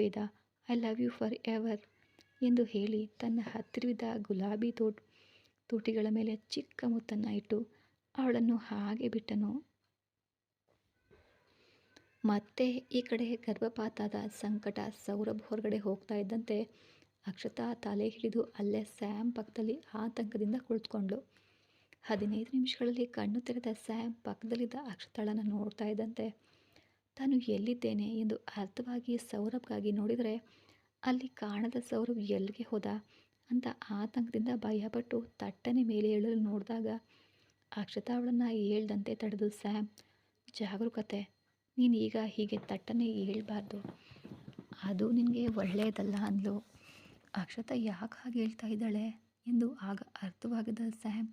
Veda I love you forever ಎಂದು ಹೇಳಿ ತನ್ನ ಹತ್ತಿರವಿದ್ದ ಗುಲಾಬಿ ತೋಟ, ತೋಟಿಗಳ ಮೇಲೆ ಚಿಕ್ಕ ಮುತ್ತನ್ನು ಇಟ್ಟು ಅವಳನ್ನು ಹಾಗೆ ಬಿಟ್ಟನು. ಮತ್ತೆ ಈ ಕಡೆ ಗರ್ಭಪಾತದ ಸಂಕಟ ಸೌರಭ್ ಹೊರಗಡೆ ಹೋಗ್ತಾ ಇದ್ದಂತೆ ಅಕ್ಷತಾ ತಲೆ ಹಿಡಿದು ಅಲ್ಲೇ ಸ್ಯಾಮ್ ಪಕ್ಕದಲ್ಲಿ ಆತಂಕದಿಂದ ಕುಳಿತುಕೊಂಡ್ಳು. ಹದಿನೈದು ನಿಮಿಷಗಳಲ್ಲಿ ಕಣ್ಣು ತೆರೆದ ಸ್ಯಾಮ್ ಪಕ್ಕದಲ್ಲಿದ್ದ ಅಕ್ಷತಾಳನ್ನು ನೋಡ್ತಾ ಇದ್ದಂತೆ ತಾನು ಎಲ್ಲಿದ್ದೇನೆ ಎಂದು ಅರ್ಥವಾಗಿ ಸೌರಭ್ಗಾಗಿ ನೋಡಿದರೆ, ಅಲ್ಲಿ ಕಾಣದ ಸೌರಭ್ ಎಲ್ಲಿಗೆ ಹೋದ ಅಂತ ಆತಂಕದಿಂದ ಭಯಪಟ್ಟು ತಟ್ಟನೆ ಮೇಲೆ ಏಳಲು ನೋಡಿದಾಗ, ಅಕ್ಷತಾ ಅವಳನ್ನು ಹೇಳ್ದಂತೆ ತಡೆದು, ಸ್ಯಾಮ್, ಜಾಗರೂಕತೆ, ನೀನು ಈಗ ಹೀಗೆ ತಟ್ಟನೆ ಹೇಳಬಾರ್ದು ಅದು ನಿನಗೆ ಒಳ್ಳೆಯದಲ್ಲ ಅಂದಳು ಅಕ್ಷತಾ ಯಾಕೆ ಹಾಗೆ ಹೇಳ್ತಾ ಇದ್ದಾಳೆ? ಎಂದು ಆಗ ಅರ್ಥವಾಗದ ಸ್ಯಾಮ್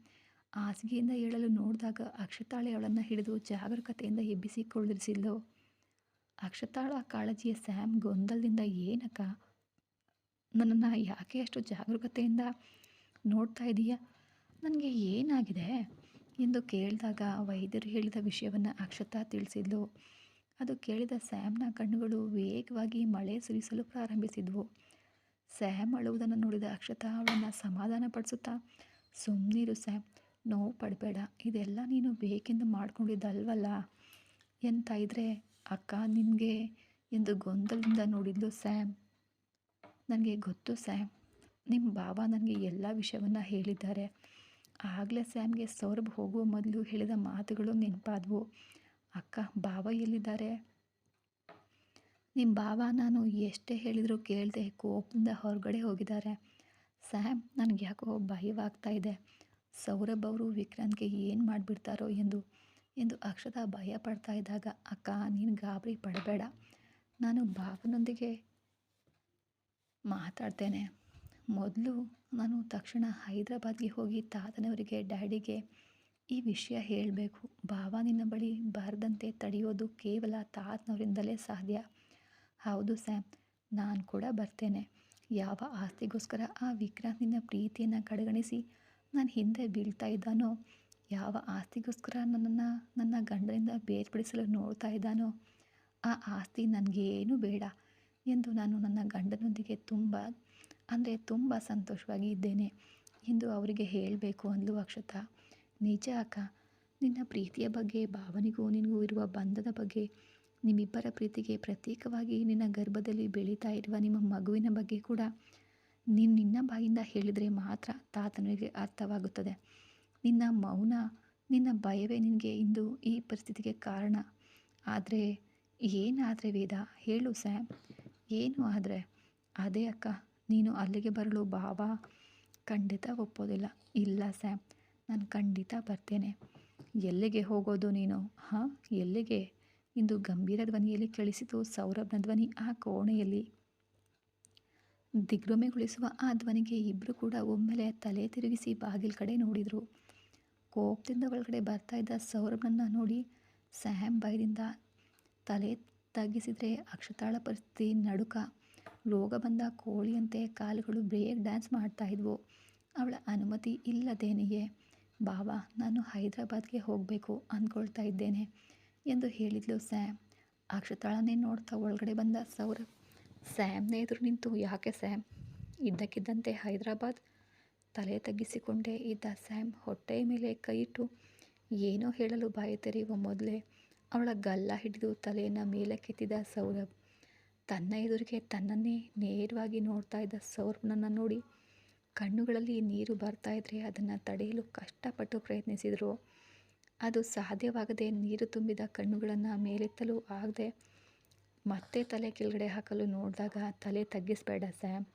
ಹಾಸಿಗೆಯಿಂದ ಹೇಳಲು ನೋಡಿದಾಗ ಅಕ್ಷತಾಳೆ ಅವಳನ್ನು ಹಿಡಿದು ಜಾಗರೂಕತೆಯಿಂದ ಎಬ್ಬಿಸಿ ಅಕ್ಷತಾಳ ಕಾಳಜಿಯ ಸ್ಯಾಮ್ ಗೊಂದಲದಿಂದ ಏನಕ್ಕ? ನನ್ನನ್ನು ಯಾಕೆ ಅಷ್ಟು ಜಾಗರೂಕತೆಯಿಂದ ನೋಡ್ತಾ ಇದೀಯಾ? ನನಗೆ ಏನಾಗಿದೆ? ಎಂದು ಕೇಳಿದಾಗ ವೈದ್ಯರು ಹೇಳಿದ ವಿಷಯವನ್ನು ಅಕ್ಷತಾ ತಿಳಿಸಿದ್ಲು. ಅದು ಕೇಳಿದ ಸ್ಯಾಮ್ನ ಕಣ್ಣುಗಳು ವೇಗವಾಗಿ ಮಳೆ ಸುರಿಸಲು ಪ್ರಾರಂಭಿಸಿದ್ವು. ಸ್ಯಾಮ್ ಅಳುವುದನ್ನು ನೋಡಿದ ಅಕ್ಷತಾ ಅವಳನ್ನು ಸಮಾಧಾನಪಡಿಸುತ್ತಾ ಸುಮ್ಮನಿರು ಸ್ಯಾಮ್, ನೋವು ಪಡಬೇಡ, ಇದೆಲ್ಲ ನೀನು ಬೇಕೆಂದು ಮಾಡ್ಕೊಂಡಿದ್ದಲ್ವಲ್ಲ? ಎಂತ ಇದ್ರೆ, ಅಕ್ಕ, ನಿನಗೆ ಎಂದು ಗೊಂದಲದಿಂದ ನೋಡಿದ್ಲು ಸ್ಯಾಮ್. ನನಗೆ ಗೊತ್ತು ಸ್ಯಾಮ್. ನಿಮ್ಮ ಬಾಬಾ ನನಗೆ ಎಲ್ಲ ವಿಷಯವನ್ನು ಹೇಳಿದ್ದಾರೆ. ಆಗಲೇ ಸ್ಯಾಮ್ಗೆ ಸೌರಭ್ ಹೋಗುವ ಮೊದಲು ಹೇಳಿದ ಮಾತುಗಳು ನೆನಪಾದವು. ಅಕ್ಕ, ಬಾವ ಎಲ್ಲಿದ್ದಾರೆ? ನಿಮ್ಮ ಬಾವ ನಾನು ಎಷ್ಟೇ ಹೇಳಿದರೂ ಕೇಳದೆ ಕೋಪದಿಂದ ಹೊರಗಡೆ ಹೋಗಿದ್ದಾರೆ. ಸ್ಯಾಮ್ ನನಗೆ ಯಾಕೋ ಭಯವಾಗ್ತಾ ಇದೆ. ಸೌರಭ್ ಅವರು ವಿಕ್ರಾಂತ್ಗೆ ಏನು ಮಾಡಿಬಿಡ್ತಾರೋ ಎಂದು ಎಂದು ಅಕ್ಷತಾ ಭಯ ಪಡ್ತಾ ಇದ್ದಾಗ, ಅಕ್ಕ, ನೀನು ಗಾಬರಿ ಪಡಬೇಡ. ನಾನು ಬಾಬನೊಂದಿಗೆ ಮಾತಾಡ್ತೇನೆ. ಮೊದಲು ನಾನು ತಕ್ಷಣ ಹೈದರಾಬಾದ್ಗೆ ಹೋಗಿ ತಾತನವರಿಗೆ, ಡ್ಯಾಡಿಗೆ ಈ ವಿಷಯ ಹೇಳಬೇಕು. ಬಾಬಾ ನಿನ್ನ ಬಳಿ ಬಾರದಂತೆ ತಡೆಯೋದು ಕೇವಲ ತಾತನವರಿಂದಲೇ ಸಾಧ್ಯ. ಹೌದು, ಸ್ಯಾಮ್. ನಾನು ಕೂಡ ಬರ್ತೇನೆ. ಯಾವ ಆಸ್ತಿಗೋಸ್ಕರ ಆ ವಿಕ್ರಾಂತ್ ನಿನ್ನ ಪ್ರೀತಿಯನ್ನು ಕಡೆಗಣಿಸಿ, ನಾನು ಹಿಂದೆ ಬೀಳ್ತಾ ಇದ್ದಾನೋ ಯಾವ ಆಸ್ತಿಗೋಸ್ಕರ ನನ್ನನ್ನು, ನನ್ನ ಗಂಡನಿಂದ ಬೇರ್ಪಡಿಸಲು ನೋಡ್ತಾ ಇದ್ದಾನೋ, ಆ ಆಸ್ತಿ ನನಗೇನು ಬೇಡ ಎಂದು ನಾನು ನನ್ನ ಗಂಡನೊಂದಿಗೆ ತುಂಬ, ಅಂದರೆ ತುಂಬ ಸಂತೋಷವಾಗಿ ಇದ್ದೇನೆ ಎಂದು ಅವರಿಗೆ ಹೇಳಬೇಕು ಅಂದು ಅಕ್ಷತ. ನಿಜ ಅಕ್ಕ, ನಿನ್ನ ಪ್ರೀತಿಯ ಬಗ್ಗೆ, ಭಾವನೆಗೂ ನಿನಗೂ ಇರುವ ಬಂಧದ ಬಗ್ಗೆ, ನಿಮ್ಮಿಬ್ಬರ ಪ್ರೀತಿಗೆ ಪ್ರತ್ಯೇಕವಾಗಿ ನಿನ್ನ ಗರ್ಭದಲ್ಲಿ ಬೆಳೀತಾ ಇರುವ ನಿಮ್ಮ ಮಗುವಿನ ಬಗ್ಗೆ ಕೂಡ ನೀನು ನಿನ್ನ ಬಾಯಿಂದ ಹೇಳಿದರೆ ಮಾತ್ರ ತಾತನಿಗೆ ಅರ್ಥವಾಗುತ್ತದೆ. ನಿನ್ನ ಮೌನ, ನಿನ್ನ ಭಯವೇ ನಿನಗೆ ಇಂದು ಈ ಪರಿಸ್ಥಿತಿಗೆ ಕಾರಣ. ಆದರೆ ಏನಾದರೆ ವೇದ? ಹೇಳು ಸ್ಯಾಮ್. ಏನು ಆದರೆ? ಅದೇ ಅಕ್ಕ, ನೀನು ಅಲ್ಲಿಗೆ ಬರಲು ಬಾಬಾ ಖಂಡಿತ ಒಪ್ಪೋದಿಲ್ಲ. ಇಲ್ಲ ಸ್ಯಾಮ್, ನಾನು ಖಂಡಿತ ಬರ್ತೇನೆ. ಎಲ್ಲಿಗೆ ಹೋಗೋದು ನೀನು? ಹಾಂ, ಎಲ್ಲಿಗೆ? ಇಂದು ಗಂಭೀರ ಧ್ವನಿಯಲ್ಲಿ ಕೇಳಿಸಿತು ಸೌರಭ್ನ ಧ್ವನಿ ಆ ಕೋಣೆಯಲ್ಲಿ. ದಿಗ್ಭ್ರಮೆಗೊಳಿಸುವ ಆ ಧ್ವನಿಗೆ ಇಬ್ಬರು ಕೂಡ ಒಮ್ಮೆಲೆ ತಲೆ ತಿರುಗಿಸಿ ಬಾಗಿಲ ಕಡೆ ನೋಡಿದರು. ಕೋಪದಿಂದ ಒಳಗಡೆ ಬರ್ತಾ ಇದ್ದ ಸೌರಭ್ನನ್ನು ನೋಡಿ ಸ್ಯಾಮ್ ಭಯದಿಂದ ತಲೆ ತಗ್ಗಿಸಿದರೆ ಅಕ್ಷತಾಳ ಪರಿಸ್ಥಿತಿ ನಡುಕ. ರೋಗ ಬಂದ ಕೋಳಿಯಂತೆ ಕಾಲುಗಳು ಬ್ರೇಕ್ ಡ್ಯಾನ್ಸ್ ಮಾಡ್ತಾ ಇದ್ವು. ಅವಳ ಅನುಮತಿ ಇಲ್ಲದೇನೆಯೇ? ಬಾಬಾ ನಾನು ಹೈದರಾಬಾದ್ಗೆ ಹೋಗಬೇಕು ಅಂದ್ಕೊಳ್ತಾ ಇದ್ದೇನೆ ಎಂದು ಹೇಳಿದ್ಲು ಸ್ಯಾಮ್. ಅಕ್ಷತಾಳನೇ ನೋಡ್ತಾ ಒಳಗಡೆ ಬಂದ ಸೌರಭ್, ಸ್ಯಾಮ್ನೇ ಎದುರು ನಿಂತು, ಯಾಕೆ ಸ್ಯಾಮ್? ಇದ್ದಕ್ಕಿದ್ದಂತೆ ಹೈದರಾಬಾದ್ ತಲೆ ತಗ್ಗಿಸಿಕೊಂಡೇ ಇದ್ದ ಸ್ಯಾಮ್ ಹೊಟ್ಟೆಯ ಮೇಲೆ ಕೈಯಿಟ್ಟು, ಏನೋ ಹೇಳಲು ಬಾಯಿ ತೆರೆಯುವ ಮೊದಲೇ ಅವಳ ಗಲ್ಲ ಹಿಡಿದು ತಲೆಯನ್ನು ಮೇಲಕ್ಕೆತ್ತಿದ ಸೌರಭ್. ತನ್ನ ಎದುರಿಗೆ ತನ್ನನ್ನೇ ನೇರವಾಗಿ ನೋಡ್ತಾ ಇದ್ದ ಸೌರಭ್ನನ್ನು ನೋಡಿ ಕಣ್ಣುಗಳಲ್ಲಿ ನೀರು ಬರ್ತಾ ಇದ್ದರೆ ಅದನ್ನು ತಡೆಯಲು ಕಷ್ಟಪಟ್ಟು ಪ್ರಯತ್ನಿಸಿದರು. ಅದು ಸಾಧ್ಯವಾಗದೆ ನೀರು ತುಂಬಿದ ಕಣ್ಣುಗಳನ್ನು ಮೇಲೆತ್ತಲು ಆಗದೆ ಮತ್ತೆ ತಲೆ ಕೆಳಗಡೆ ಹಾಕಲು ನೋಡಿದಾಗ ತಲೆ ತಗ್ಗಿಸ್ಬೇಡ ಸ್ಯಾಮ್.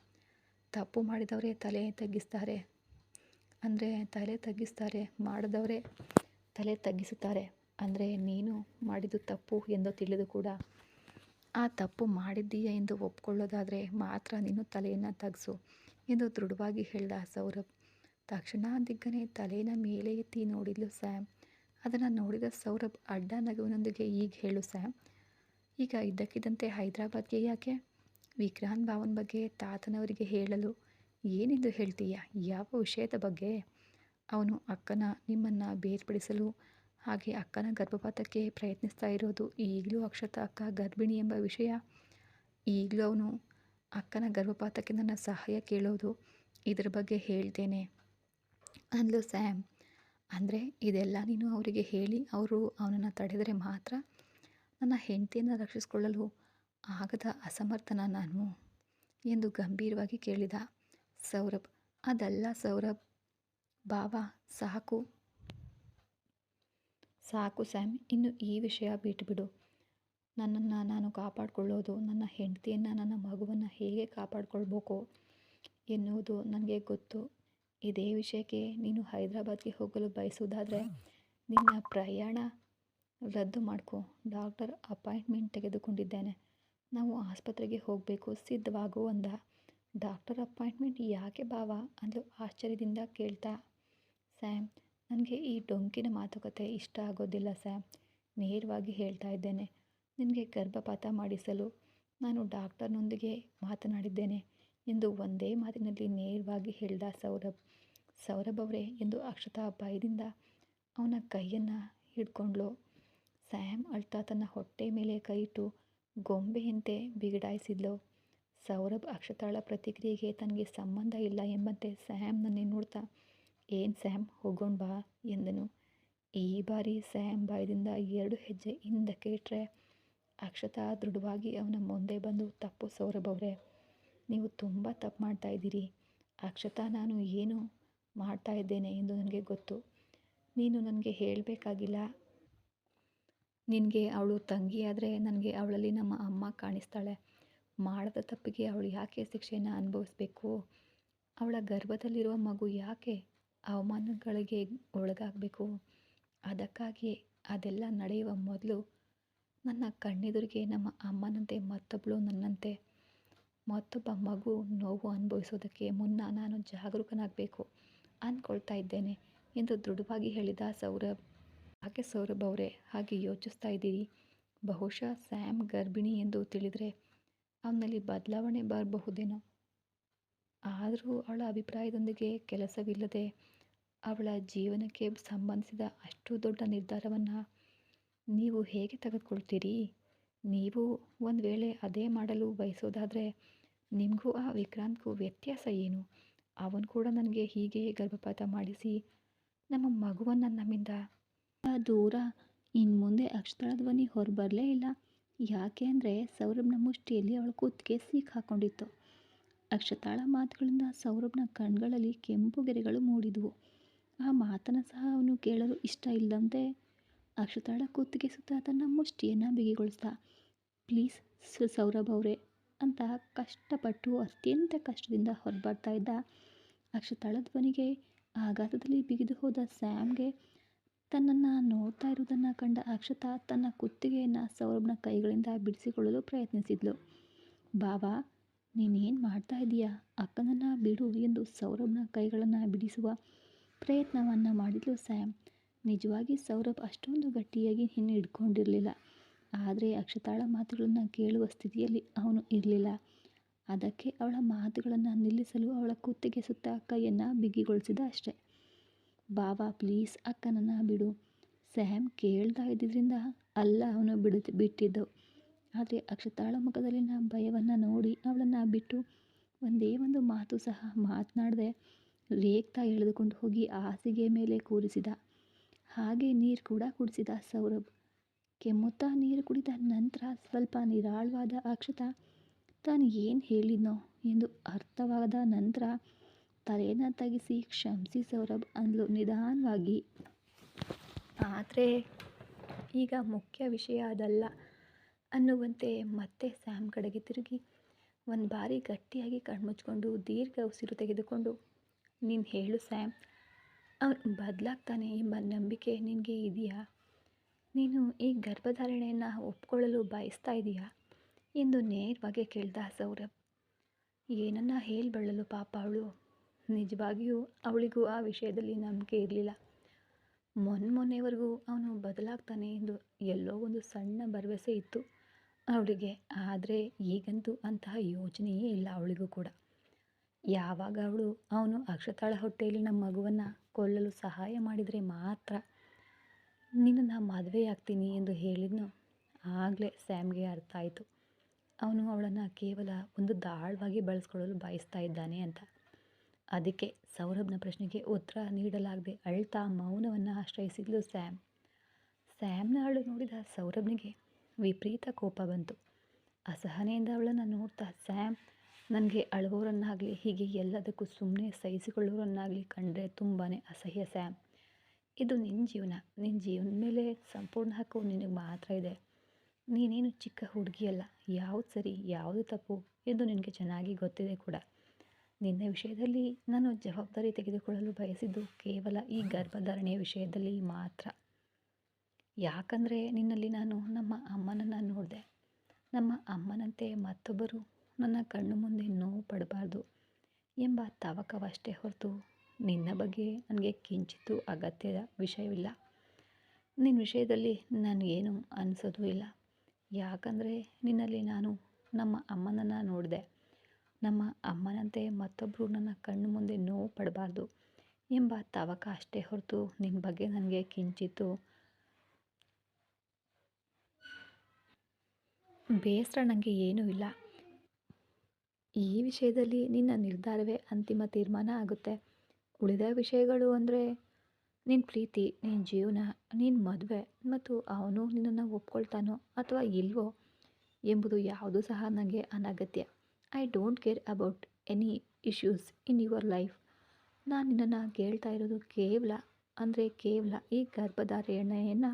ತಪ್ಪು ಮಾಡಿದವರೇ ತಲೆ ತಗ್ಗಿಸ್ತಾರೆ. ಅಂದರೆ ತಲೆ ತಗ್ಗಿಸ್ತಾರೆ, ಮಾಡಿದವರೇ ತಲೆ ತಗ್ಗಿಸುತ್ತಾರೆ. ಅಂದರೆ ನೀನು ಮಾಡಿದ್ದು ತಪ್ಪು ಎಂದು ತಿಳಿದು ಕೂಡ ಆ ತಪ್ಪು ಮಾಡಿದ್ದೀಯ ಎಂದು ಒಪ್ಕೊಳ್ಳೋದಾದರೆ ಮಾತ್ರ ನೀನು ತಲೆಯನ್ನು ತಗ್ಸು ಎಂದು ದೃಢವಾಗಿ ಹೇಳ್ದ ಸೌರಭ್. ತಕ್ಷಣ ದಿಗ್ಗನೆ ತಲೆಯ ಮೇಲೆ ಎತ್ತಿ ನೋಡಿದ್ಲು ಸ್ಯಾಮ್. ಅದನ್ನು ನೋಡಿದ ಸೌರಭ್ ಅಡ್ಡ ನಗುವಿನೊಂದಿಗೆ ಈಗ ಹೇಳು ಸ್ಯಾಮ್. ಈಗ ಇದ್ದಕ್ಕಿದ್ದಂತೆ ಹೈದರಾಬಾದ್ಗೆ ಯಾಕೆ? ವಿಕ್ರಾಂತ್ ಭಾವನ ಬಗ್ಗೆ ತಾತನವರಿಗೆ ಹೇಳಲು ಏನೆಂದು ಹೇಳ್ತೀಯ? ಯಾವ ವಿಷಯದ ಬಗ್ಗೆ? ಅವನು ಅಕ್ಕನ ನಿಮ್ಮನ್ನು ಬೇರ್ಪಡಿಸಲು ಹಾಗೆ ಅಕ್ಕನ ಗರ್ಭಪಾತಕ್ಕೆ ಪ್ರಯತ್ನಿಸ್ತಾ ಇರೋದು ಈಗಲೂ ಅಕ್ಷತ ಅಕ್ಕ ಗರ್ಭಿಣಿ ಎಂಬ ವಿಷಯ. ಈಗಲೂ ಅವನು ಅಕ್ಕನ ಗರ್ಭಪಾತಕ್ಕೆ ನನ್ನ ಸಹಾಯ ಕೇಳೋದು ಇದರ ಬಗ್ಗೆ ಹೇಳ್ತೇನೆ. ಅಂದ್ಲು ಸ್ಯಾಮ್. ಅಂದರೆ ಇದೆಲ್ಲ ನೀನು ಅವರಿಗೆ ಹೇಳಿ ಅವರು ಅವನನ್ನು ತಡೆದರೆ ಮಾತ್ರ ನನ್ನ ಹೆಂಡತಿಯನ್ನು ರಕ್ಷಿಸಿಕೊಳ್ಳಲು ಆಗದ ಅಸಮರ್ಥನ ನಾನು? ಎಂದು ಗಂಭೀರವಾಗಿ ಕೇಳಿದ ಸೌರಭ್. ಅದಲ್ಲ ಸೌರಭ್. ಬಾವ, ಸಾಕು. ಸಾಕು ಸ್ಯಾಮ್, ಇನ್ನು ಈ ವಿಷಯ ಬಿಟ್ಟುಬಿಡು ನನ್ನನ್ನು ನಾನು ಕಾಪಾಡಿಕೊಳ್ಳೋದು, ನನ್ನ ಹೆಂಡತಿಯನ್ನು, ನನ್ನ ಮಗುವನ್ನು ಹೇಗೆ ಕಾಪಾಡಿಕೊಳ್ಬೇಕು ಎನ್ನುವುದು ನನಗೆ ಗೊತ್ತು. ಇದೇ ವಿಷಯಕ್ಕೆ ನೀನು ಹೈದರಾಬಾದ್ಗೆ ಹೋಗಲು ಬಯಸುವುದಾದರೆ ನಿನ್ನ ಪ್ರಯಾಣ ರದ್ದು ಮಾಡ್ಕೊ. ಡಾಕ್ಟರ್ ಅಪಾಯಿಂಟ್ಮೆಂಟ್ ತೆಗೆದುಕೊಂಡಿದ್ದೇನೆ. ನಾವು ಆಸ್ಪತ್ರೆಗೆ ಹೋಗಬೇಕು, ಸಿದ್ಧವಾಗು ಅಂದ. ಡಾಕ್ಟರ್ ಅಪಾಯಿಂಟ್ಮೆಂಟ್ ಯಾಕೆ ಬಾವ ಅಂದ್ಲು ಆಶ್ಚರ್ಯದಿಂದ ಕೇಳ್ತಾ. ಸ್ಯಾಮ್, ನನಗೆ ಈ ಡೊಂಕಿನ ಮಾತುಕತೆ ಇಷ್ಟ ಆಗೋದಿಲ್ಲ ಸ್ಯಾಮ್, ನೇರವಾಗಿ ಹೇಳ್ತಾ ಇದ್ದೇನೆ. ನಿನಗೆ ಗರ್ಭಪಾತ ಮಾಡಿಸಲು ನಾನು ಡಾಕ್ಟರ್ನೊಂದಿಗೆ ಮಾತನಾಡಿದ್ದೇನೆ ಎಂದು ಒಂದೇ ಮಾತಿನಲ್ಲಿ ನೇರವಾಗಿ ಹೇಳ್ದ ಸೌರಭ್. ಸೌರಭ್ ಅವರೇ ಎಂದು ಅಕ್ಷತಾ ಭಯದಿಂದ ಅವನ ಕೈಯನ್ನು ಹಿಡ್ಕೊಂಡ್ಲು ಸ್ಯಾಮ್ ಅಳ್ತಾ ತನ್ನ ಹೊಟ್ಟೆ ಮೇಲೆ ಕೈ ಇಟ್ಟು ಗೊಂಬೆಯಂತೆ ಬಿಗಡಾಯಿಸಿದ್ಲು. ಸೌರಭ್ ಅಕ್ಷತಾಳ ಪ್ರತಿಕ್ರಿಯೆಗೆ ತನಗೆ ಸಂಬಂಧ ಇಲ್ಲ ಎಂಬಂತೆ ಸ್ಯಾಮ್ನನ್ನೇ ನೋಡ್ತಾ, ಏನು ಸ್ಯಾಮ್, ಹೋಗೋಣ ಬಾ ಎಂದನು. ಈ ಬಾರಿ ಸ್ಯಾಮ್ ಬಾಯದಿಂದ ಎರಡು ಹೆಜ್ಜೆ ಹಿಂದಕ್ಕೆ ಇಟ್ಟರೆ ಅಕ್ಷತಾ ದೃಢವಾಗಿ ಅವನ ಮುಂದೆ ಬಂದು, ತಪ್ಪು ಸೌರಭ್ ಅವರೇ, ನೀವು ತುಂಬ ತಪ್ಪು ಮಾಡ್ತಾ ಇದ್ದೀರಿ. ಅಕ್ಷತಾ, ನಾನು ಏನು ಮಾಡ್ತಾ ಇದ್ದೇನೆ ಎಂದು ನನಗೆ ಗೊತ್ತು. ನೀನು ನನಗೆ ಹೇಳಬೇಕಾಗಿಲ್ಲ. ನಿನಗೆ ಅವಳು ತಂಗಿ ಆದರೆ ನನಗೆ ಅವಳಲ್ಲಿ ನಮ್ಮ ಅಮ್ಮ ಕಾಣಿಸ್ತಾಳೆ. ಮಾಡದ ತಪ್ಪಿಗೆ ಅವಳು ಯಾಕೆ ಶಿಕ್ಷೆಯನ್ನು ಅನುಭವಿಸ್ಬೇಕು? ಅವಳ ಗರ್ಭದಲ್ಲಿರುವ ಮಗು ಯಾಕೆ ಅವಮಾನಗಳಿಗೆ ಒಳಗಾಗಬೇಕು? ಅದಕ್ಕಾಗಿ ಅದೆಲ್ಲ ನಡೆಯುವ ಮೊದಲು ನನ್ನ ಕಣ್ಣೆದುರಿಗೆ ನಮ್ಮ ಅಮ್ಮನಂತೆ ಮತ್ತೊಬ್ಬಳು ನನ್ನಂತೆ ಮತ್ತೊಬ್ಬ ಮಗು ನೋವು ಅನುಭವಿಸೋದಕ್ಕೆ ಮುನ್ನ ನಾನು ಜಾಗರೂಕನಾಗಬೇಕು ಅಂದ್ಕೊಳ್ತಾ ಇದ್ದೇನೆ ಎಂದು ದೃಢವಾಗಿ ಹೇಳಿದ ಸೌರಭ್. ಯಾಕೆ ಸೌರಭ್ ಅವರೇ ಹಾಗೆ ಯೋಚಿಸ್ತಾ ಇದ್ದೀರಿ. ಬಹುಶಃ ಸ್ಯಾಮ್ ಗರ್ಭಿಣಿ ಎಂದು ತಿಳಿದರೆ ಅವನಲ್ಲಿ ಬದಲಾವಣೆ ಬರಬಹುದೇನೋ. ಆದರೂ ಅವಳ ಅಭಿಪ್ರಾಯದೊಂದಿಗೆ ಕೆಲಸವಿಲ್ಲದೆ ಅವಳ ಜೀವನಕ್ಕೆ ಸಂಬಂಧಿಸಿದ ಅಷ್ಟು ದೊಡ್ಡ ನಿರ್ಧಾರವನ್ನು ನೀವು ಹೇಗೆ ತೆಗೆದುಕೊಳ್ತೀರಿ? ನೀವು ಒಂದು ವೇಳೆ ಅದೇ ಮಾಡಲು ಬಯಸೋದಾದರೆ ನಿಮಗೂ ಆ ವಿಕ್ರಾಂತ್ಗೂ ವ್ಯತ್ಯಾಸ ಏನು? ಅವನು ಕೂಡ ನನಗೆ ಹೀಗೆ ಗರ್ಭಪಾತ ಮಾಡಿಸಿ ನಮ್ಮ ಮಗುವನ್ನು ನಮ್ಮಿಂದ ದೂರ ಇನ್ನು ಮುಂದೆ ಅಕ್ಷತಳ ಧ್ವನಿ ಹೊರಬರಲೇ ಇಲ್ಲ. ಯಾಕೆ ಅಂದರೆ ಸೌರಭ್ನ ಮುಷ್ಟಿಯಲ್ಲಿ ಅವಳ ಕೂತ್ಗೆ ಸೀಕ್ ಹಾಕೊಂಡಿತ್ತು. ಅಕ್ಷತಾಳ ಮಾತುಗಳಿಂದ ಸೌರಭ್ನ ಕಣ್ಗಳಲ್ಲಿ ಕೆಂಪು ಗೆರೆಗಳು ಮೂಡಿದವು. ಆ ಮಾತನ್ನು ಸಹ ಅವನು ಕೇಳಲು ಇಷ್ಟ ಇಲ್ಲದಂತೆ ಅಕ್ಷತಾಳ ಕೂತಿಗೆ ಸುತ್ತ ತನ್ನ ಮುಷ್ಟಿಯನ್ನು ಬಿಗಿಗೊಳಿಸ್ದ. ಪ್ಲೀಸ್ ಸೌರಭ್ ಅವರೇ, ಅಂತ ಕಷ್ಟಪಟ್ಟು, ಅತ್ಯಂತ ಕಷ್ಟದಿಂದ ಹೊರಬರ್ತಾ ಇದ್ದ ಅಕ್ಷತಾಳ ಧ್ವನಿಗೆ ಆಘಾತದಲ್ಲಿ ಬಿಗಿದು ಹೋದ ಸ್ಯಾಮ್ಗೆ ತನ್ನನ್ನು ನೋಡ್ತಾ ಇರುವುದನ್ನು ಕಂಡ ಅಕ್ಷತಾ ತನ್ನ ಕುತ್ತಿಗೆಯನ್ನು ಸೌರಭ್ನ ಕೈಗಳಿಂದ ಬಿಡಿಸಿಕೊಳ್ಳಲು ಪ್ರಯತ್ನಿಸಿದ್ಲು. ಬಾವಾ, ನೀನೇನು ಮಾಡ್ತಾ ಇದೀಯಾ? ಅಕ್ಕನನ್ನು ಬಿಡು ಎಂದು ಸೌರಭ್ನ ಕೈಗಳನ್ನು ಬಿಡಿಸುವ ಪ್ರಯತ್ನವನ್ನು ಮಾಡಿದ್ಲು ಸ್ಯಾಮ್. ನಿಜವಾಗಿ ಸೌರಭ್ ಅಷ್ಟೊಂದು ಗಟ್ಟಿಯಾಗಿ ಇನ್ನು ಹಿಡ್ಕೊಂಡಿರಲಿಲ್ಲ. ಆದರೆ ಅಕ್ಷತಾಳ ಮಾತುಗಳನ್ನು ಕೇಳುವ ಸ್ಥಿತಿಯಲ್ಲಿ ಅವನು ಇರಲಿಲ್ಲ. ಅದಕ್ಕೆ ಅವಳ ಮಾತುಗಳನ್ನು ನಿಲ್ಲಿಸಲು ಅವಳ ಕುತ್ತಿಗೆ ಸುತ್ತ ಕೈಯನ್ನು ಬಿಗಿಗೊಳಿಸಿದ ಅಷ್ಟೆ. ಬಾಬಾ, ಪ್ಲೀಸ್ ಅಕ್ಕನನ್ನು ಬಿಡು. ಸ್ಯಾಮ್ ಕೇಳ್ತಾ ಇದ್ದಿದ್ದರಿಂದ ಅಲ್ಲ ಅವನು ಬಿಡು, ಬಿಟ್ಟಿದ್ದು. ಆದರೆ ಅಕ್ಷತಾಳ ಮುಖದಲ್ಲಿನ ಭಯವನ್ನು ನೋಡಿ ಅವಳನ್ನು ಬಿಟ್ಟು ಒಂದೇ ಒಂದು ಮಾತು ಸಹ ಮಾತನಾಡದೆ ರೇಗ್ತಾ ಎಳೆದುಕೊಂಡು ಹೋಗಿ ಹಾಸಿಗೆ ಮೇಲೆ ಕೂರಿಸಿದ. ಹಾಗೆ ನೀರು ಕೂಡ ಕುಡಿಸಿದ ಸೌರಭ್. ಕೆಮ್ಮುತ್ತಾ ನೀರು ಕುಡಿದ ನಂತರ ಸ್ವಲ್ಪ ನಿರಾಳವಾದ ಅಕ್ಷತ, ತಾನು ಏನು ಹೇಳಿದ್ನೋ ಎಂದು ಅರ್ಥವಾದ ನಂತರ ತಲೆಯನ್ನು ತಗಿಸಿ ಕ್ಷಮಿಸಿ ಸೌರಭ್ ಅಂದ್ಲು ನಿಧಾನವಾಗಿ. ಆದರೆ ಈಗ ಮುಖ್ಯ ವಿಷಯ ಅದಲ್ಲ ಅನ್ನುವಂತೆ ಮತ್ತೆ ಸ್ಯಾಮ್ ಕಡೆಗೆ ತಿರುಗಿ ಒಂದು ಬಾರಿ ಗಟ್ಟಿಯಾಗಿ ಕಣ್ಮುಚ್ಕೊಂಡು ದೀರ್ಘ ಉಸಿರು ತೆಗೆದುಕೊಂಡು, ನೀನು ಹೇಳು ಸ್ಯಾಮ್, ಅವನು ಬದಲಾಗ್ತಾನೆ ಎಂಬ ನಂಬಿಕೆ ನಿನಗೆ ಇದೆಯಾ? ನೀನು ಈ ಗರ್ಭಧಾರಣೆಯನ್ನು ಒಪ್ಕೊಳ್ಳಲು ಬಯಸ್ತಾ ಇದೆಯಾ? ಎಂದು ನೇರವಾಗಿ ಕೇಳ್ದ ಸೌರಭ್. ಏನನ್ನ ಹೇಳಬಳ್ಳಲು ಪಾಪ ಅವಳು. ನಿಜವಾಗಿಯೂ ಅವಳಿಗೂ ಆ ವಿಷಯದಲ್ಲಿ ನಂಬಿಕೆ ಇರಲಿಲ್ಲ. ಮೊನ್ನೆ ಮೊನ್ನೆವರೆಗೂ ಅವನು ಬದಲಾಗ್ತಾನೆ ಎಂದು ಎಲ್ಲೋ ಒಂದು ಸಣ್ಣ ಭರವಸೆ ಇತ್ತು. ಅವಳಿಗೆ, ಆದರೆ ಈಗಂತೂ ಅಂತಹ ಯೋಚನೆಯೇ ಇಲ್ಲ ಅವಳಿಗೂ ಕೂಡ. ಯಾವಾಗ ಅವಳು ಅವನು ಅಕ್ಷತಾಳ ಹೊಟ್ಟೆಯಲ್ಲಿ ನಮ್ಮ ಮಗುವನ್ನು ಕೊಲ್ಲಲು ಸಹಾಯ ಮಾಡಿದರೆ ಮಾತ್ರ ನಿನ್ನನ್ನು ಮದುವೆ ಆಗ್ತೀನಿ ಎಂದು ಹೇಳಿದ್ನೋ? ಆಗಲೇ ಸ್ಯಾಮ್ಗೆ ಅರ್ಥ ಆಯಿತು. ಅವನು ಅವಳನ್ನು ಕೇವಲ ಒಂದು ದಾಳವಾಗಿ ಬಳಸ್ಕೊಳ್ಳಲು ಬಯಸ್ತಾ ಇದ್ದಾನೆ ಅಂತ. ಅದಕ್ಕೆ ಸೌರಭ್ನ ಪ್ರಶ್ನೆಗೆ ಉತ್ತರ ನೀಡಲಾಗದೆ ಅಳ್ತಾ ಮೌನವನ್ನು ಆಶ್ರಯಿಸಿದ್ಲು ಸ್ಯಾಮ್. ಸ್ಯಾಮ್ನ ಅಳು ನೋಡಿದ ಸೌರಭ್ನಿಗೆ ವಿಪರೀತ ಕೋಪ ಬಂತು. ಅಸಹನೆಯಿಂದ ಅವಳನ್ನು ನೋಡ್ತಾ ಸ್ಯಾಮ್ ನನಗೆ ಅಳುವವರನ್ನಾಗಲಿ, ಹೀಗೆ ಎಲ್ಲದಕ್ಕೂ ಸುಮ್ಮನೆ ಸಹಿಸಿಕೊಳ್ಳೋರನ್ನಾಗಲಿ ಕಂಡ್ರೆ ತುಂಬಾ ಅಸಹ್ಯ ಸ್ಯಾಮ್. ಇದು ನಿನ್ನ ಜೀವನ. ನಿನ್ನ ಜೀವನದ ಮೇಲೆ ಸಂಪೂರ್ಣ ಹಕ್ಕು ನಿನಗೆ ಮಾತ್ರ ಇದೆ. ನೀನೇನು ಚಿಕ್ಕ ಹುಡುಗಿಯಲ್ಲ, ಯಾವುದು ಸರಿ, ಯಾವುದು ತಪ್ಪು ಎಂದು ನಿನಗೆ ಚೆನ್ನಾಗಿ ಗೊತ್ತಿದೆ ಕೂಡ. ನಿನ್ನ ವಿಷಯದಲ್ಲಿ ನಾನು ಜವಾಬ್ದಾರಿ ತೆಗೆದುಕೊಳ್ಳಲು ಬಯಸಿದ್ದು ಕೇವಲ ಈ ಗರ್ಭಧಾರಣೆಯ ವಿಷಯದಲ್ಲಿ ಮಾತ್ರ. ಯಾಕಂದರೆ ನಿನ್ನಲ್ಲಿ ನಾನು ನಮ್ಮ ಅಮ್ಮನನ್ನು ನೋಡಿದೆ. ನಮ್ಮ ಅಮ್ಮನಂತೆ ಮತ್ತೊಬ್ಬರು ನನ್ನ ಕಣ್ಣು ಮುಂದೆ ನೋವು ಪಡಬಾರ್ದು ಎಂಬ ತವಕವಷ್ಟೇ ಹೊರತು ನಿನ್ನ ಬಗ್ಗೆ ನನಗೆ ಕಿಂಚಿತ್ತೂ ಅಗತ್ಯದ ವಿಷಯವಿಲ್ಲ. ನಿನ್ನ ವಿಷಯದಲ್ಲಿ ನಾನು ಏನು ಅನಿಸೋದು ಇಲ್ಲ. ಯಾಕಂದರೆ ನಿನ್ನಲ್ಲಿ ನಾನು ನಮ್ಮ ಅಮ್ಮನನ್ನು ನೋಡಿದೆ. ನಮ್ಮ ಅಮ್ಮನಂತೆ ಮತ್ತೊಬ್ಬರು ನನ್ನ ಕಣ್ಣು ಮುಂದೆ ನೋವು ಪಡಬಾರ್ದು ಎಂಬ ತವಕ ಅಷ್ಟೇ ಹೊರತು ನಿನ್ನ ಬಗ್ಗೆ ನನಗೆ ಕಿಂಚಿತ್ತು. ಬೇಸರ ನನಗೆ ಏನೂ ಇಲ್ಲ. ಈ ವಿಷಯದಲ್ಲಿ ನಿನ್ನ ನಿರ್ಧಾರವೇ ಅಂತಿಮ ತೀರ್ಮಾನ ಆಗುತ್ತೆ. ಉಳಿದ ವಿಷಯಗಳು ಅಂದರೆ ನಿನ್ನ ಪ್ರೀತಿ ನಿನ್ನ ಜೀವನ ನಿನ್ನ ಮದುವೆ ಮತ್ತು ಅವನು ನಿನ್ನನ್ನು ಒಪ್ಕೊಳ್ತಾನೋ ಅಥವಾ ಇಲ್ವೋ ಎಂಬುದು ಯಾವುದೂ ಸಹ ನನಗೆ ಅನಗತ್ಯ. I don't care about any issues in your life ನಾನು ನಿನ್ನನ್ನು ಕೇಳ್ತಾ ಇರೋದು ಕೇವಲ, ಅಂದರೆ ಕೇವಲ ಈ ಗರ್ಭಧಾರಣೆಯನ್ನು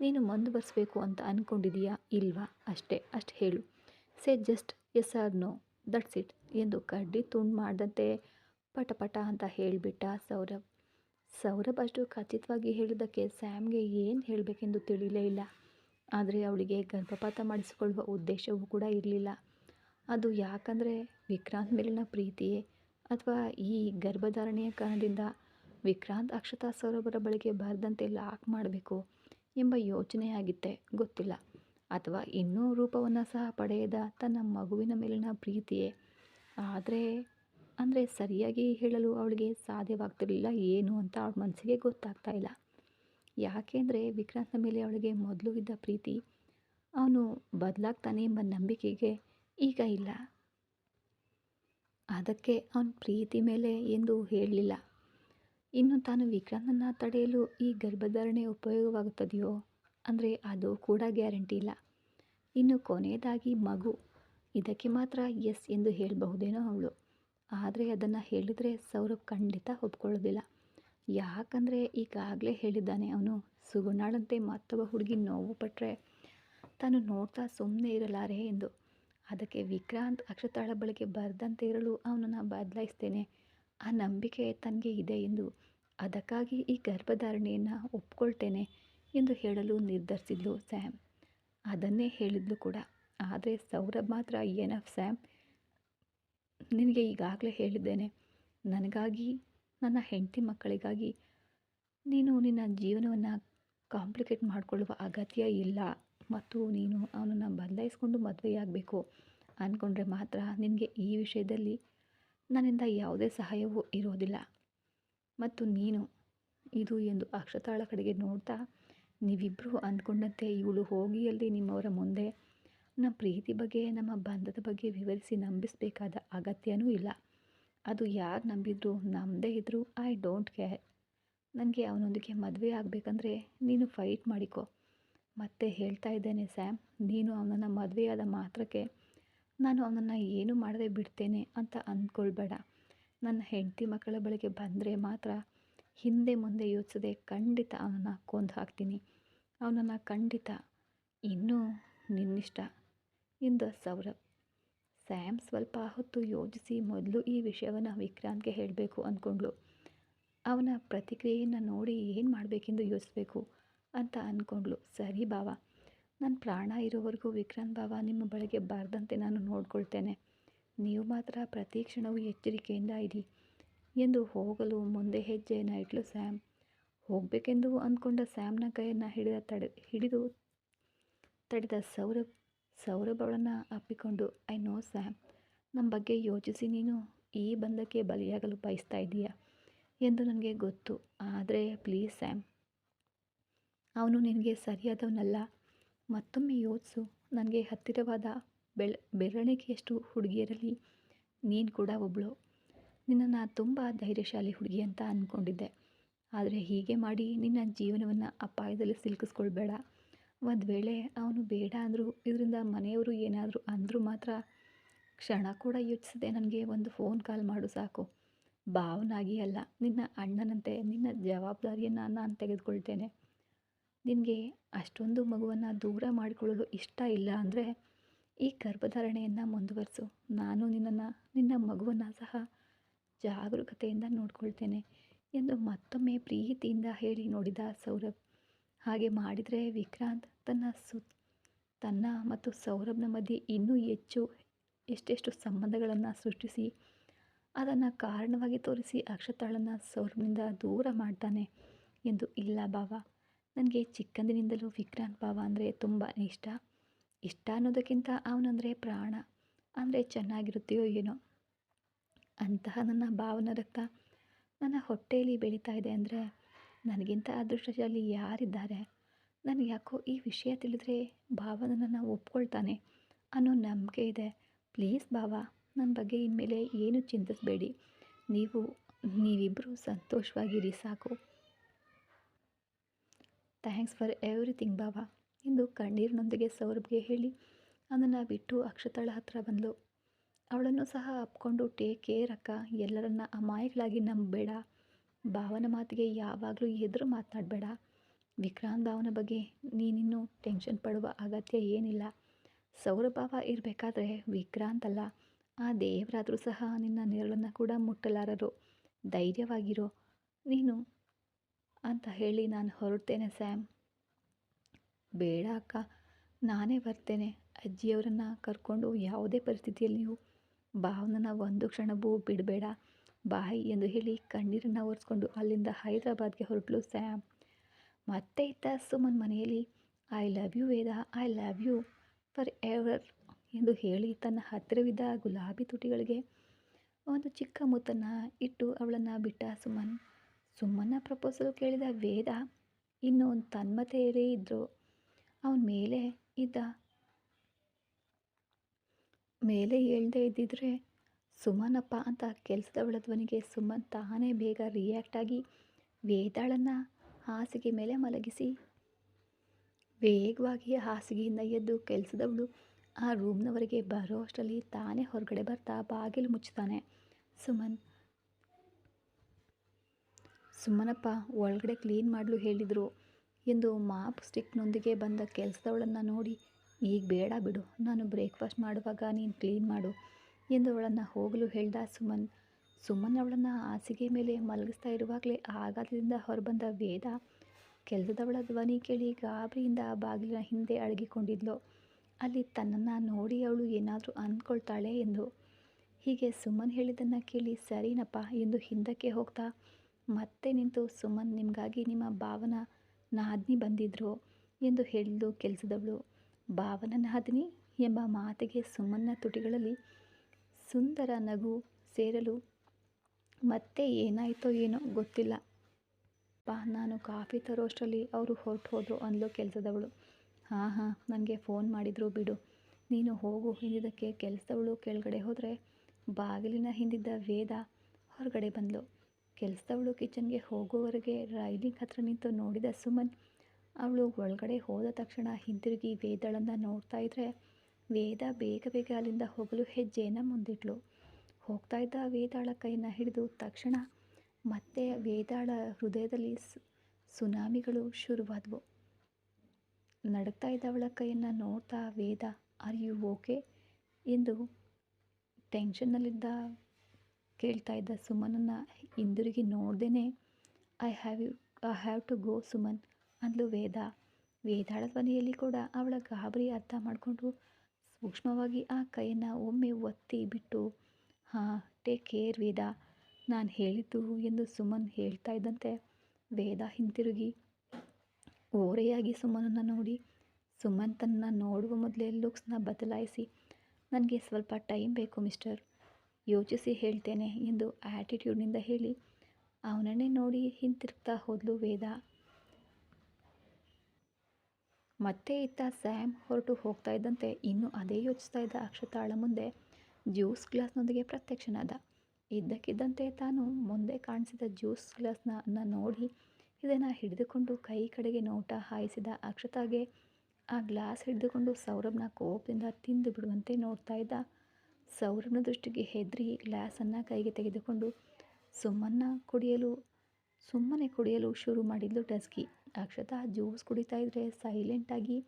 ನೀನು ಮುಂದುವರಿಸಬೇಕು ಅಂತ ಅಂದ್ಕೊಂಡಿದೀಯಾ ಇಲ್ವಾ? ಅಷ್ಟೇ, ಅಷ್ಟು ಹೇಳು. Say just yes or no that's it ಎಂದು ಕಡ್ಡಿ ತುಂಡು ಮಾಡಿದಂತೆ ಪಟ ಪಟ ಅಂತ ಹೇಳಿಬಿಟ್ಟ ಸೌರಭ್. ಸೌರಭ್ ಅಷ್ಟು ಖಚಿತವಾಗಿ ಹೇಳಿದ್ದಕ್ಕೆ ಸ್ಯಾಮ್ಗೆ ಏನು ಹೇಳಬೇಕೆಂದು ತಿಳಿಯಲೇ ಇಲ್ಲ. ಆದರೆ ಅವಳಿಗೆ ಗರ್ಭಪಾತ ಮಾಡಿಸಿಕೊಳ್ಳುವ ಉದ್ದೇಶವೂ ಕೂಡ ಇರಲಿಲ್ಲ. ಅದು ಯಾಕಂದರೆ ವಿಕ್ರಾಂತ್ ಮೇಲಿನ ಪ್ರೀತಿಯೇ ಅಥವಾ ಈ ಗರ್ಭಧಾರಣೆಯ ಕಾರಣದಿಂದ ವಿಕ್ರಾಂತ್ ಅಕ್ಷತಾ ಸರೋವರ ಬಳಿಗೆ ಬಾರದಂತೆ ಲಾಕ್ ಮಾಡಬೇಕು ಎಂಬ ಯೋಚನೆಯಾಗಿತ್ತೆ, ಗೊತ್ತಿಲ್ಲ. ಅಥವಾ ಇನ್ನೂ ರೂಪವನ್ನು ಸಹ ಪಡೆಯದ ತನ್ನ ಮಗುವಿನ ಮೇಲಿನ ಪ್ರೀತಿಯೇ. ಆದರೆ, ಅಂದರೆ ಸರಿಯಾಗಿ ಹೇಳಲು ಅವಳಿಗೆ ಸಾಧ್ಯವಾಗ್ತಿರಲಿಲ್ಲ ಏನು ಅಂತ ಅವಳ ಮನಸ್ಸಿಗೆ ಗೊತ್ತಾಗ್ತಾ ಇಲ್ಲ. ಯಾಕೆಂದರೆ ವಿಕ್ರಾಂತ್ನ ಮೇಲೆ ಅವಳಿಗೆ ಮೊದಲು ಇದ್ದ ಪ್ರೀತಿ, ಅವನು ಬದಲಾಗ್ತಾನೆ ಎಂಬ ನಂಬಿಕೆಗೆ ಈಗ ಇಲ್ಲ. ಅದಕ್ಕೆ ಅವನ ಪ್ರೀತಿ ಮೇಲೆ ಎಂದು ಹೇಳಲಿಲ್ಲ. ಇನ್ನು ತಾನು ವಿಕ್ರಾಂತನ ತಡೆಯಲು ಈ ಗರ್ಭಧಾರಣೆ ಉಪಯೋಗವಾಗುತ್ತದೆಯೋ? ಅಂದರೆ ಅದು ಕೂಡ ಗ್ಯಾರಂಟಿ ಇಲ್ಲ. ಇನ್ನು ಕೊನೆಯದಾಗಿ ಮಗು. ಇದಕ್ಕೆ ಮಾತ್ರ ಎಸ್ ಎಂದು ಹೇಳಬಹುದೇನೋ ಅವಳು. ಆದರೆ ಅದನ್ನು ಹೇಳಿದರೆ ಸೌರಭ್ ಖಂಡಿತ ಒಪ್ಕೊಳ್ಳೋದಿಲ್ಲ. ಯಾಕಂದರೆ ಈಗಾಗಲೇ ಹೇಳಿದ್ದಾನೆ ಅವನು, ಸುಗುಣಾಳಂತೆ ಮತ್ತೊಬ್ಬ ಹುಡುಗಿ ನೋವು ಪಟ್ಟರೆ ತಾನು ನೋಡ್ತಾ ಸುಮ್ಮನೆ ಇರಲಾರೆ ಎಂದು. ಅದಕ್ಕೆ ವಿಕ್ರಾಂತ್ ಅಕ್ಷತಾಳ ಬಳಿಗೆ ಬರದಂತೆ ಇರಲು ಅವನನ್ನು ಬದಲಾಯಿಸ್ತೇನೆ. ಆ ನಂಬಿಕೆ ತನಗೆ ಇದೆ ಎಂದು ಅದಕ್ಕಾಗಿ ಈ ಗರ್ಭಧಾರಣೆಯನ್ನು ಒಪ್ಕೊಳ್ತೇನೆ ಎಂದು ಹೇಳಲು ನಿರ್ಧರಿಸಿದ್ಲು ಸ್ಯಾಮ್. ಅದನ್ನೇ ಹೇಳಿದ್ಲು ಕೂಡ. ಆದರೆ ಸೌರಭ್ ಮಾತ್ರ ಏನಫ್ ಸ್ಯಾಮ್? ನಿನಗೆ ಈಗಾಗಲೇ ಹೇಳಿದ್ದೇನೆ. ನನಗಾಗಿ, ನನ್ನ ಹೆಂಡತಿ ಮಕ್ಕಳಿಗಾಗಿ ನೀನು ನಿನ್ನ ಜೀವನವನ್ನು ಕಾಂಪ್ಲಿಕೇಟ್ ಮಾಡಿಕೊಳ್ಳುವ ಅಗತ್ಯ ಇಲ್ಲ. ಮತ್ತು ನೀನು ಅವನನ್ನು ಬದಲಾಯಿಸ್ಕೊಂಡು ಮದುವೆಯಾಗಬೇಕು ಅಂದ್ಕೊಂಡ್ರೆ ಮಾತ್ರ ನಿನಗೆ ಈ ವಿಷಯದಲ್ಲಿ ನನ್ನಿಂದ ಯಾವುದೇ ಸಹಾಯವೂ ಇರೋದಿಲ್ಲ. ಮತ್ತು ನೀನು ಇದು ಎಂದು ಅಕ್ಷತಾಳ ಕಡೆಗೆ ನೋಡ್ತಾ ನೀವಿಬ್ಬರೂ ಅಂದ್ಕೊಂಡಂತೆ ಇವಳು ಹೋಗಿ ಅಲ್ಲಿ ನಿಮ್ಮವರ ಮುಂದೆ ನಮ್ಮ ಪ್ರೀತಿ ಬಗ್ಗೆ, ನಮ್ಮ ಬಂಧದ ಬಗ್ಗೆ ವಿವರಿಸಿ ನಂಬಿಸಬೇಕಾದ ಅಗತ್ಯನೂ ಇಲ್ಲ. ಅದು ಯಾರು ನಂಬಿದ್ರು ನಮ್ಮದೇ ಇದ್ದರೂ ಐ ಡೋಂಟ್ ಕೇರ್ ನನಗೆ ಅವನೊಂದಿಗೆ ಮದುವೆ ಆಗಬೇಕಂದ್ರೆ ನೀನು ಫೈಟ್ ಮಾಡಿಕೊ. ಮತ್ತೆ ಹೇಳ್ತಾ ಇದ್ದೇನೆ, ಸ್ಯಾಮ್. ನೀನು ಅವನನ್ನು ಮದುವೆಯಾದ ಮಾತ್ರಕ್ಕೆ ನಾನು ಅವನನ್ನು ಏನು ಮಾಡದೆ ಬಿಡ್ತೇನೆ ಅಂತ ಅಂದ್ಕೊಳ್ಬೇಡ. ನನ್ನ ಹೆಂಡತಿ ಮಕ್ಕಳ ಬಳಿಗೆ ಬಂದರೆ ಮಾತ್ರ ಹಿಂದೆ ಮುಂದೆ ಯೋಚಿಸದೆ ಖಂಡಿತ ಅವನನ್ನು ಕೊಂದು ಹಾಕ್ತೀನಿ. ಅವನನ್ನು ಖಂಡಿತ ಇನ್ನೂ ನಿನ್ನಿಷ್ಟ ಇಂದ ಸೌರಭ್. ಸ್ಯಾಮ್, ಸ್ವಲ್ಪ ಹೊತ್ತು ಯೋಚಿಸಿ ಮೊದಲು ಈ ವಿಷಯವನ್ನು ವಿಕ್ರಾಂತ್ಗೆ ಹೇಳಬೇಕು ಅಂದ್ಕೊಂಡ್ಳು. ಅವನ ಪ್ರತಿಕ್ರಿಯೆಯನ್ನು ನೋಡಿ ಏನು ಮಾಡಬೇಕೆಂದು ಯೋಚಿಸ್ಬೇಕು. ಅಂತ ಅಂದ್ಕೊಂಡ್ಳು ಸರಿ ಬಾವ ನನ್ನ ಪ್ರಾಣ ಇರೋವರೆಗೂ ವಿಕ್ರಾಂತ್ ಬಾವ ನಿಮ್ಮ ಬಳಿಗೆ ಬಾರದಂತೆ ನಾನು ನೋಡ್ಕೊಳ್ತೇನೆ. ನೀವು ಮಾತ್ರ ಪ್ರತಿ ಕ್ಷಣವೂ ಎಚ್ಚರಿಕೆಯಿಂದ ಇರಿ ಎಂದು ಹೋಗಲು ಮುಂದೆ ಹೆಜ್ಜೆಯನ್ನು ಇಟ್ಲು ಸ್ಯಾಮ್. ಹೋಗಬೇಕೆಂದು ಅಂದ್ಕೊಂಡ ಸ್ಯಾಮ್ನ ಕೈಯನ್ನು ಹಿಡಿದ ತಡೆ, ಹಿಡಿದು ತಡೆದ ಸೌರಭ್ ಸೌರಭ್ ಅಪ್ಪಿಕೊಂಡು, ಐ ನೋ ಸ್ಯಾಮ್ ನಮ್ಮ ಬಗ್ಗೆ ಯೋಚಿಸಿ ನೀನು ಈ ಬಂಧಕ್ಕೆ ಬಲಿಯಾಗಲು ಬಯಸ್ತಾ ಇದ್ದೀಯಾ? ಎಂದು ನನಗೆ ಗೊತ್ತು. ಆದರೆ ಪ್ಲೀಸ್ ಸ್ಯಾಮ್ ಅವನು ನಿನಗೆ ಸರಿಯಾದವನಲ್ಲ. ಮತ್ತೊಮ್ಮೆ ಯೋಚಿಸು, ನನಗೆ ಹತ್ತಿರವಾದ ಬೆಳ ಬೆರಳಿಗೆಯಷ್ಟು ಹುಡುಗಿಯರಲ್ಲಿ ನೀನು ಕೂಡ ಒಬ್ಬಳು ನಿನ್ನನ್ನು ತುಂಬ ಧೈರ್ಯಶಾಲಿ ಹುಡುಗಿ ಅಂತ ಅಂದ್ಕೊಂಡಿದ್ದೆ ಆದರೆ ಹೀಗೆ ಮಾಡಿ ನಿನ್ನ ಜೀವನವನ್ನು ಅಪಾಯದಲ್ಲಿ ಸಿಲುಕಿಸ್ಕೊಳ್ಬೇಡ. ಒಂದು ವೇಳೆ ಅವನು ಬೇಡ ಅಂದರೂ, ಇದರಿಂದ ಮನೆಯವರು ಏನಾದರೂ ಅಂದರೂ ಮಾತ್ರ ಕ್ಷಣ ಕೂಡ ಯೋಚಿಸದೆ ನನಗೆ ಒಂದು ಫೋನ್ ಕಾಲ್ ಮಾಡು ಸಾಕು. ಭಾವನಾಗಿ ಅಲ್ಲ ನಿನ್ನ ಅಣ್ಣನಂತೆ ನಿನ್ನ ಜವಾಬ್ದಾರಿಯನ್ನು ನಾನು ತೆಗೆದುಕೊಳ್ತೇನೆ. ನಿನಗೆ ಅಷ್ಟೊಂದು ಮಗುವನ್ನು ದೂರ ಮಾಡಿಕೊಳ್ಳಲು ಇಷ್ಟ ಇಲ್ಲ ಅಂದರೆ ಈ ಗರ್ಭಧಾರಣೆಯನ್ನು ಮುಂದುವರಿಸು. ನಾನು ನಿನ್ನನ್ನು, ನಿನ್ನ ಮಗುವನ್ನು ಸಹ ಜಾಗರೂಕತೆಯಿಂದ ನೋಡಿಕೊಳ್ತೇನೆ ಎಂದು ಮತ್ತೊಮ್ಮೆ ಪ್ರೀತಿಯಿಂದ ಹೇಳಿ ನೋಡಿದ ಸೌರಭ್. ಹಾಗೆ ಮಾಡಿದರೆ ವಿಕ್ರಾಂತ್ ತನ್ನ ಸು, ತನ್ನ ಮತ್ತು ಸೌರಭ್ನ ಮಧ್ಯೆ ಇನ್ನೂ ಹೆಚ್ಚು, ಎಷ್ಟೆಷ್ಟು ಸಂಬಂಧಗಳನ್ನು ಸೃಷ್ಟಿಸಿ, ಅದನ್ನು ಕಾರಣವಾಗಿ ತೋರಿಸಿ ಅಕ್ಷತಾಳನ್ನು ಸೌರಭ್ನಿಂದ ದೂರ ಮಾಡ್ತಾನೆ ಎಂದು ಇಲ್ಲ ಬಾವ. ನನಗೆ ಚಿಕ್ಕಂದಿನಿಂದಲೂ ವಿಕ್ರಾಂತ್ ಭಾವ ಅಂದರೆ ತುಂಬಾ ಇಷ್ಟ. ಇಷ್ಟ ಅನ್ನೋದಕ್ಕಿಂತ ಅವನಂದರೆ ಪ್ರಾಣ. ಅಂದರೆ ಚೆನ್ನಾಗಿರುತ್ತೆಯೋ ಏನೋ. ಅಂತಹ ನನ್ನ ಭಾವನ ರಕ್ತ ನನ್ನ ಹೊಟ್ಟೆಯಲ್ಲಿ ಬೆಳೀತಾ ಇದೆ ಅಂದರೆ ನನಗಿಂತ ಅದೃಷ್ಟಶಾಲಿ ಯಾರಿದ್ದಾರೆ? ನನಗೆ ಯಾಕೋ ಈ ವಿಷಯ ತಿಳಿದ್ರೆ ಭಾವ ನನ್ನನ್ನು ಒಪ್ಕೊಳ್ತಾನೆ ಅನ್ನೋ ನಂಬಿಕೆ ಇದೆ. ಪ್ಲೀಸ್ ಭಾವ, ನನ್ನ ಬಗ್ಗೆ ಇನ್ಮೇಲೆ ಏನು ಚಿಂತಿಸಬೇಡಿ. ನೀವು ನೀವಿಬ್ಬರು ಸಂತೋಷವಾಗಿರಿ ಸಾಕು. ಥ್ಯಾಂಕ್ಸ್ ಫಾರ್ ಎವ್ರಿಥಿಂಗ್ ಬಾಬಾ ಎಂದು ಕಣ್ಣೀರಿನೊಂದಿಗೆ ಸೌರಭ್ಗೆ ಹೇಳಿ, ಅದನ್ನು ಬಿಟ್ಟು ಅಕ್ಷತಾಳ ಹತ್ರ ಬಂದಳು ಅವಳನ್ನು ಸಹ ಅಪ್ಕೊಂಡು ಟೇಕ್ ಕೇರ್ ಅಕ್ಕ. ಎಲ್ಲರನ್ನ ಅಮಾಯಕಳಾಗಿ ನಂಬಬೇಡ. ಭಾವನ ಮಾತಿಗೆ ಯಾವಾಗಲೂ ಎದುರು ಮಾತನಾಡಬೇಡ ವಿಕ್ರಾಂತ್ ಭಾವನ ಬಗ್ಗೆ ನೀನಿನ್ನೂ ಟೆನ್ಷನ್ ಪಡುವ ಅಗತ್ಯ ಏನಿಲ್ಲ. ಸೌರಭಾವ ಇರಬೇಕಾದ್ರೆ ವಿಕ್ರಾಂತ್ ಅಲ್ಲ. ಆ ದೇವರಾದರೂ ಸಹ ನಿನ್ನ ನೆರಳನ್ನು ಕೂಡ ಮುಟ್ಟಲಾರರು. ಧೈರ್ಯವಾಗಿರೋ. ನೀನು ಅಂತ ಹೇಳಿ ನಾನು ಹೊರಡ್ತೇನೆ, ಸ್ಯಾಮ್. ಬೇಡ ಅಕ್ಕ, ನಾನೇ ಬರ್ತೇನೆ. ಅಜ್ಜಿಯವರನ್ನು ಕರ್ಕೊಂಡು ಯಾವುದೇ ಪರಿಸ್ಥಿತಿಯಲ್ಲಿಯೂ ಭಾವನನ ಒಂದು ಕ್ಷಣವೂ ಬಿಡಬೇಡ. ಬಾಯಿ ಎಂದು ಹೇಳಿ ಕಣ್ಣೀರನ್ನು ಒರೆಸ್ಕೊಂಡು ಅಲ್ಲಿಂದ ಹೈದರಾಬಾದ್ಗೆ ಹೊರಟಲು, ಸ್ಯಾಮ್. ಮತ್ತೆ ಇದ್ದ ಸುಮನ್ ಮನೆಯಲ್ಲಿ, I love you Veda, I love you forever ಎಂದು ಹೇಳಿ ತನ್ನ ಹತ್ತಿರವಿದ್ದ ಗುಲಾಬಿ ತುಟಿಗಳಿಗೆ ಒಂದು ಚಿಕ್ಕ ಮುತ್ತನ್ನು ಇಟ್ಟು ಅವಳನ್ನು ಬಿಟ್ಟ ಸುಮನ್. ಸುಮ್ಮನ ಪ್ರಪೋಸಲ್ ಕೇಳಿದ ವೇದ ಇನ್ನು ತನ್ಮತೆಯರೇ ಇದ್ದರು ಅವನ ಮೇಲೆ ಇದ್ದ, ಮೇಲೆ ಹೇಳ್ದೆ ಇದ್ದಿದ್ರೆ, ಸುಮನಪ್ಪ ಅಂತ ಕೆಲಸದವಳ ಧ್ವನಿಗೆ ಸುಮನ್ ತಾನೇ ಬೇಗ ರಿಯಾಕ್ಟ್ ಆಗಿ ವೇದಾಳನ್ನು ಹಾಸಿಗೆ ಮೇಲೆ ಮಲಗಿಸಿ, ವೇಗವಾಗಿ ಹಾಸಿಗೆಯಿಂದ ಎದ್ದು ಕೆಲಸದವಳು ಆ ರೂಮ್ನವರೆಗೆ ಬರೋ ಅಷ್ಟರಲ್ಲಿ ತಾನೇ ಹೊರಗಡೆ ಬರ್ತಾ ಬಾಗಿಲು ಮುಚ್ಚುತ್ತಾನೆ ಸುಮನ್ ಸುಮ್ಮನಪ್ಪ, ಒಳಗಡೆ ಕ್ಲೀನ್ ಮಾಡಲು ಹೇಳಿದರು ಎಂದು ಮಾಪ್ ಸ್ಟಿಕ್ನೊಂದಿಗೆ ಬಂದ ಕೆಲಸದವಳನ್ನು ನೋಡಿ, ಈಗ ಬೇಡ ಬಿಡು, ನಾನು ಬ್ರೇಕ್ಫಾಸ್ಟ್ ಮಾಡುವಾಗ ನೀನು ಕ್ಲೀನ್ ಮಾಡು ಎಂದು ಅವಳನ್ನು ಹೋಗಲು ಹೇಳ್ದ ಸುಮನ್. ಸುಮನ್ ಅವಳನ್ನು ಹಾಸಿಗೆ ಮೇಲೆ ಮಲಗಿಸ್ತಾ ಇರುವಾಗಲೇ ಆಘಾತದಿಂದ ಹೊರಬಂದ ವೇದ ಕೆಲಸದವಳ ಧ್ವನಿ ಕೇಳಿ ಗಾಬರಿಯಿಂದ ಬಾಗಿಲಿನ ಹಿಂದೆ ಅಡಗಿಕೊಂಡಿದ್ಲು. ಅಲ್ಲಿ ತನ್ನನ್ನು ನೋಡಿ ಅವಳು ಏನಾದರೂ ಅಂದ್ಕೊಳ್ತಾಳೆ ಎಂದು. ಹೀಗೆ ಸುಮ್ಮನ್ ಹೇಳಿದ್ದನ್ನು ಕೇಳಿ ಸರಿನಪ್ಪ ಎಂದು ಹಿಂದಕ್ಕೆ ಹೋಗ್ತಾ ಮತ್ತೆ ನಿಂತು ಸುಮನ್ ನಿಮಗಾಗಿ ನಿಮ್ಮ ಭಾವನ ನಾದ್ನಿ ಬಂದಿದ್ರು ಎಂದು ಹೇಳಲು ಕೆಲಸದವಳು. ಭಾವನ ನಾದಿನಿ ಎಂಬ ಮಾತಿಗೆ ಸುಮನ್ನ ತುಟಿಗಳಲ್ಲಿ ಸುಂದರ ನಗು ಸೇರಲು ಮತ್ತೆ ಏನಾಯಿತೋ ಏನೋ ಗೊತ್ತಿಲ್ಲ. ಪಾ ನಾನು ಕಾಫಿ ತರೋಷ್ಟರಲ್ಲಿ ಅವರು ಹೊರಟು ಹೋದರು ಅಂದ್ಲು ಕೆಲಸದವಳು. ಹಾಂ ಹಾಂ ನನಗೆ ಫೋನ್ ಮಾಡಿದ್ರು ಬಿಡು. ನೀನು ಹೋಗು, ಹಿಂದಿದ್ದಕ್ಕೆ ಕೆಲಸದವಳು ಕೆಳಗಡೆ ಹೋದರೆ ಬಾಗಿಲಿನ ಹಿಂದಿದ್ದ ವೇದ ಹೊರಗಡೆ ಬಂದಳು ಕೆಲಸದವಳು ಕಿಚನ್ಗೆ ಹೋಗೋವರೆಗೆ ರೈಲಿಂಗ್ ಹತ್ರ ನಿಂತು ನೋಡಿದ ಸುಮನ್, ಅವಳು ಒಳಗಡೆ ಹೋದ ತಕ್ಷಣ ಹಿಂತಿರುಗಿ ವೇದಳನ್ನು ನೋಡ್ತಾ ಇದ್ರೆ ವೇದ ಬೇಗ ಬೇಗ ಅಲ್ಲಿಂದ ಹೋಗಲು ಹೆಜ್ಜೆಯನ್ನು ಮುಂದಿಟ್ಲು. ಹೋಗ್ತಾ ಇದ್ದ ವೇದಾಳ ಕೈಯನ್ನು ಹಿಡಿದು ತಕ್ಷಣ ಮತ್ತೆ ವೇದಾಳ ಹೃದಯದಲ್ಲಿ ಸುನಾಮಿಗಳು ಶುರುವಾದವು. ನಡುತ್ತಾ ಇದ್ದವಳ ಕೈಯನ್ನು ನೋಡ್ತಾ ವೇದ ಆರ್ ಯು ಓಕೆ? ಎಂದು ಟೆನ್ಷನ್ನಲ್ಲಿದ್ದ ಕೇಳ್ತಾ ಇದ್ದ ಸುಮನನ್ನು ಹಿಂದಿರುಗಿ ನೋಡ್ದೇ I have you I have to go Suman, ಅಂದ್ಲು ವೇದ. ವೇದಾಳ ಧ್ವನಿಯಲ್ಲಿ ಕೂಡ ಅವಳ ಗಾಬರಿ ಅರ್ಥ ಮಾಡಿಕೊಂಡು ಸೂಕ್ಷ್ಮವಾಗಿ ಆ ಕೈಯನ್ನು ಒಮ್ಮೆ ಒತ್ತಿ ಬಿಟ್ಟು, ಹಾಂ ಟೇಕ್ ಕೇರ್ ವೇದ, ನಾನು ಹೇಳಿದ್ದು ಎಂದು ಸುಮನ್ ಹೇಳ್ತಾ ಇದ್ದಂತೆ ವೇದ ಹಿಂತಿರುಗಿ ಓರೆಯಾಗಿ ಸುಮನನ್ನು ನೋಡಿ. ಸುಮನ್ ತನ್ನ ನೋಡುವ ಮೊದಲೇ ಲುಕ್ಸ್ನ ಬದಲಾಯಿಸಿ, ನನಗೆ ಸ್ವಲ್ಪ ಟೈಮ್ ಬೇಕು ಮಿಸ್ಟರ್ ಯೋಚಿಸಿ ಹೇಳ್ತೇನೆ ಎಂದು ಆ್ಯಟಿಟ್ಯೂಡ್ನಿಂದ ಹೇಳಿ, ಅವನನ್ನೇ ನೋಡಿ ಹಿಂತಿರುಗ್ತಾ ಹೋದ್ಲು ವೇದ. ಮತ್ತೆ ಇತ್ತ ಸ್ಯಾಮ್ ಹೊರಟು ಹೋಗ್ತಾ ಇದ್ದಂತೆ ಇನ್ನೂ ಅದೇ ಯೋಚಿಸ್ತಾ ಇದ್ದ ಅಕ್ಷತಾಳ ಮುಂದೆ ಜ್ಯೂಸ್ ಗ್ಲಾಸ್ನೊಂದಿಗೆ ಪ್ರತ್ಯಕ್ಷನಾದ. ಇದ್ದಕ್ಕಿದ್ದಂತೆ ತಾನು ಮುಂದೆ ಕಾಣಿಸಿದ ಜ್ಯೂಸ್ ಗ್ಲಾಸ್ನ ನೋಡಿ ಇದನ್ನು ಹಿಡಿದುಕೊಂಡು ಕೈ ಕಡೆಗೆ ನೋಟ ಹಾಯಿಸಿದ ಅಕ್ಷತಾಗೆ ಆ ಗ್ಲಾಸ್ ಹಿಡಿದುಕೊಂಡು ಸೌರಭ್ನ ಕೋಪದಿಂದ ತಿಂದು ಬಿಡುವಂತೆ ನೋಡ್ತಾ ಇದ್ದ ಸೌರಭ್ನ ದೃಷ್ಟಿಗೆ ಹೆದರಿ ಗ್ಲಾಸನ್ನು ಕೈಗೆ ತೆಗೆದುಕೊಂಡು ಸುಮ್ಮನ ಕುಡಿಯಲು, ಸುಮ್ಮನೆ ಕುಡಿಯಲು ಶುರು ಮಾಡಿದ್ಲು ಡಸ್ಕಿ ಅಕ್ಷತಾ ಜ್ಯೂಸ್ ಕುಡಿತಾ ಇದ್ರೆ ಸೈಲೆಂಟಾಗಿ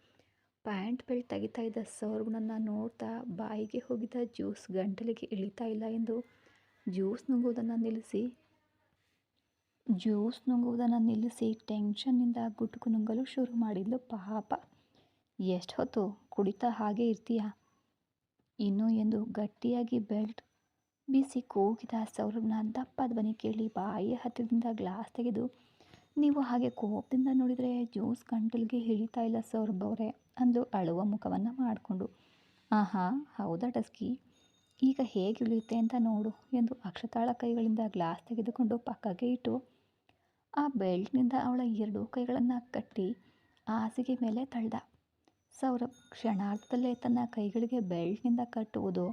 ಪ್ಯಾಂಟ್ ಬೆಲ್ಟ್ ತೆಗಿತಾ ಇದ್ದ ಸೌರಭ್ನನ್ನು ನೋಡ್ತಾ ಬಾಯಿಗೆ ಹೋಗಿದ್ದ ಜ್ಯೂಸ್ ಗಂಟಲಿಗೆ ಇಳಿತಾ ಇಲ್ಲ ಎಂದು ಜ್ಯೂಸ್ ನುಂಗುವುದನ್ನು ನಿಲ್ಲಿಸಿ, ಜ್ಯೂಸ್ ನುಂಗುವುದನ್ನು ನಿಲ್ಲಿಸಿ ಟೆನ್ಷನ್ನಿಂದ ಗುಟುಕು ನುಂಗಲು ಶುರು ಮಾಡಿದ್ಲು ಪಾಪ. ಎಷ್ಟು ಹೊತ್ತು ಕುಡಿತಾ ಹಾಗೆ ಇರ್ತೀಯಾ? ಇನ್ನು ಎಂದು ಗಟ್ಟಿಯಾಗಿ ಬೆಲ್ಟ್ ಬಿಸಿ ಕೂಗಿದ ಸೌರಭ್ನ ದಪ್ಪ ಧ್ವನಿ ಕೇಳಿ ಬಾಯಿಯ ಹತ್ತಿರದಿಂದ ಗ್ಲಾಸ್ ತೆಗೆದು, ನೀವು ಹಾಗೆ ಕೋಪದಿಂದ ನೋಡಿದರೆ ಜ್ಯೂಸ್ ಗಂಟಲಿಗೆ ಹಿಡಿತಾ ಇಲ್ಲ ಸೌರಭ್ ಅವರೇ ಅಂದು ಅಳುವ ಮುಖವನ್ನು ಮಾಡಿಕೊಂಡು, ಆಹಾ, ಹೌದಾ ಡಸ್ಕಿ ಈಗ ಹೇಗೆ ಇಳಿಯುತ್ತೆ ಅಂತ ನೋಡು ಎಂದು ಅಕ್ಷತಾಳ ಕೈಗಳಿಂದ ಗ್ಲಾಸ್ ತೆಗೆದುಕೊಂಡು ಪಕ್ಕಕ್ಕೆ ಇಟ್ಟು, ಆ ಬೆಲ್ಟ್ನಿಂದ ಅವಳ ಎರಡೂ ಕೈಗಳನ್ನು ಕಟ್ಟಿ, ಹಾಸಿಗೆ ಮೇಲೆ ತಳ್ದ. ಸೌರಭ್ ಕ್ಷಣಾರ್ಧದಲ್ಲೇ ತನ್ನ ಕೈಗಳಿಗೆ ಬೆಲ್ಟ್ನಿಂದ ಕಟ್ಟುವುದು,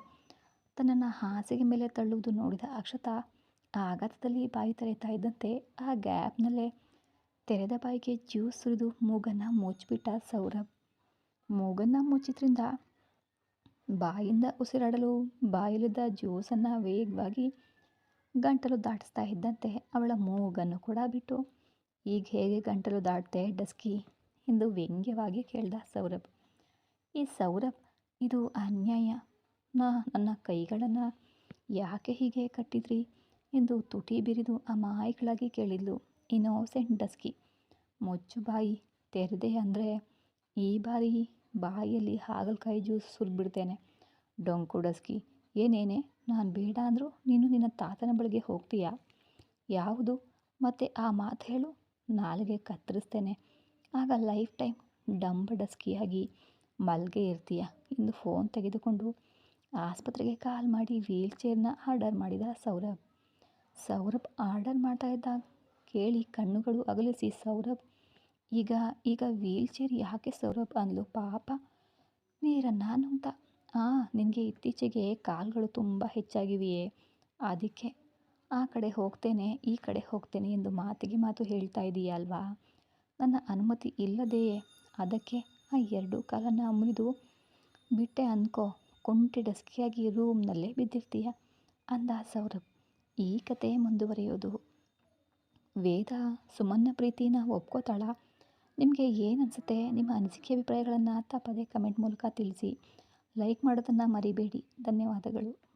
ತನ್ನನ್ನು ಹಾಸಿಗೆ ಮೇಲೆ ತಳ್ಳುವುದು ನೋಡಿದ ಅಕ್ಷತಾ ಆಘಾತದಲ್ಲಿ ಬಾಯಿ ತೆರೆತಾ ಇದ್ದಂತೆ ಆ ಗ್ಯಾಪ್ನಲ್ಲೇ ತೆರೆದ ಬಾಯಿಗೆ ಜ್ಯೂಸ್ ಸುರಿದು ಮೂಗನ್ನು ಮುಚ್ಚಿಬಿಟ್ಟ ಸೌರಭ್. ಮೂಗನ್ನು ಮುಚ್ಚಿದ್ರಿಂದ ಬಾಯಿಂದ ಉಸಿರಾಡಲು ಬಾಯಲ್ಲಿದ್ದ ಜ್ಯೂಸನ್ನು ವೇಗವಾಗಿ ಗಂಟಲು ದಾಟಿಸ್ತಾ ಇದ್ದಂತೆ ಅವಳ ಮೂಗನ್ನು ಕೂಡ ಬಿಟ್ಟು, ಈಗ ಹೇಗೆ ಗಂಟಲು ದಾಟ್ತೆ ಡಸ್ಕಿ? ಎಂದು ವ್ಯಂಗ್ಯವಾಗಿ ಕೇಳ್ದ ಸೌರಭ್. ಈ ಸೌರಭ್, ಇದು ಅನ್ಯಾಯ. ನಾ, ನನ್ನ ಕೈಗಳನ್ನು ಯಾಕೆ ಹೀಗೆ ಕಟ್ಟಿದ್ರಿ? ಎಂದು ತುಟಿ ಬಿರಿದು ಅಮಾಯಕಳಾಗಿ ಕೇಳಿದ್ಲು ಇನ್ನೋಸೆಂಟ್ ಡಸ್ಕಿ. ಮೊಚ್ಚು ಬಾಯಿ, ತೆರೆದೆ ಅಂದರೆ ಈ ಬಾರಿ ಬಾಯಲ್ಲಿ ಹಾಗಲಕಾಯಿ ಜ್ಯೂಸ್ ಸುರಿಬಿಡ್ತೇನೆ ಡೊಂಕು ಡಸ್ಕಿ, ಏನೇನೆ? ನಾನು ಬೇಡ ಅಂದರೂ ನೀನು ನಿನ್ನ ತಾತನ ಬಳಿಗೆ ಹೋಗ್ತೀಯಾ? ಯಾವುದು? ಮತ್ತೆ ಆ ಮಾತು ಹೇಳು. ನಾಲಿಗೆ ಕತ್ತರಿಸ್ತೇನೆ. ಆಗ ಲೈಫ್ ಟೈಮ್ ಡಂಬ ಡಸ್ಕಿಯಾಗಿ ಮಲ್ಗೆ ಇರ್ತೀಯ. ಇಂದು ಫೋನ್ ತೆಗೆದುಕೊಂಡು ಆಸ್ಪತ್ರೆಗೆ ಕಾಲ್ ಮಾಡಿ ವೀಲ್ ಚೇರ್ನ ಆರ್ಡರ್ ಮಾಡಿದ ಸೌರಭ್. ಸೌರಭ್ ಆರ್ಡರ್ ಮಾಡ್ತಾ ಇದ್ದಾಗ ಕೇಳಿ ಕಣ್ಣುಗಳು ಅಗಲಿಸಿ, ಸೌರಭ್, ಈಗ ಈಗ ವೀಲ್ ಚೇರ್ ಯಾಕೆ ಸೌರಭ್? ಅಂದ್ಲು. ಪಾಪ ನೀರನ್ನು ಅಂತ ಹಾಂ ನಿನಗೆ ಇತ್ತೀಚೆಗೆ ಕಾಲುಗಳು ತುಂಬ ಹೆಚ್ಚಾಗಿವೆಯೇ. ಅದಕ್ಕೆ ಆ ಕಡೆ ಹೋಗ್ತೇನೆ, ಈ ಕಡೆ ಹೋಗ್ತೇನೆ ಎಂದು ಮಾತಿಗೆ ಮಾತು ಹೇಳ್ತಾ ಇದೀಯ ಅಲ್ವಾ ನನ್ನ ಅನುಮತಿ ಇಲ್ಲದೆಯೇ? ಅದಕ್ಕೆ ಆ ಎರಡು ಕಾಲನ್ನು ಮುರಿದು ಬಿಟ್ಟೆ ಅನ್ಕೋ. ಕುಂಟಿ ಡಸ್ಕಿಯಾಗಿ ರೂಮ್ನಲ್ಲೇ ಬಿದ್ದಿರ್ತೀಯ? ಅಂದ ಸೌರಭ್. ಈ ಕತೆ ಮುಂದುವರಿಯೋದು. ವೇದ ಸುಮನ್ನ ಪ್ರೀತಿನ ಒಪ್ಕೋತಾಳ. ನಿಮಗೆ ಏನು ಅನಿಸುತ್ತೆ ನಿಮ್ಮ ಅನಿಸಿಕೆ ಅಭಿಪ್ರಾಯಗಳನ್ನು ತಪ್ಪದೆ ಕಮೆಂಟ್ ಮೂಲಕ ತಿಳಿಸಿ. ಲೈಕ್ ಮಾಡೋದನ್ನು ಮರಿಬೇಡಿ. ಧನ್ಯವಾದಗಳು.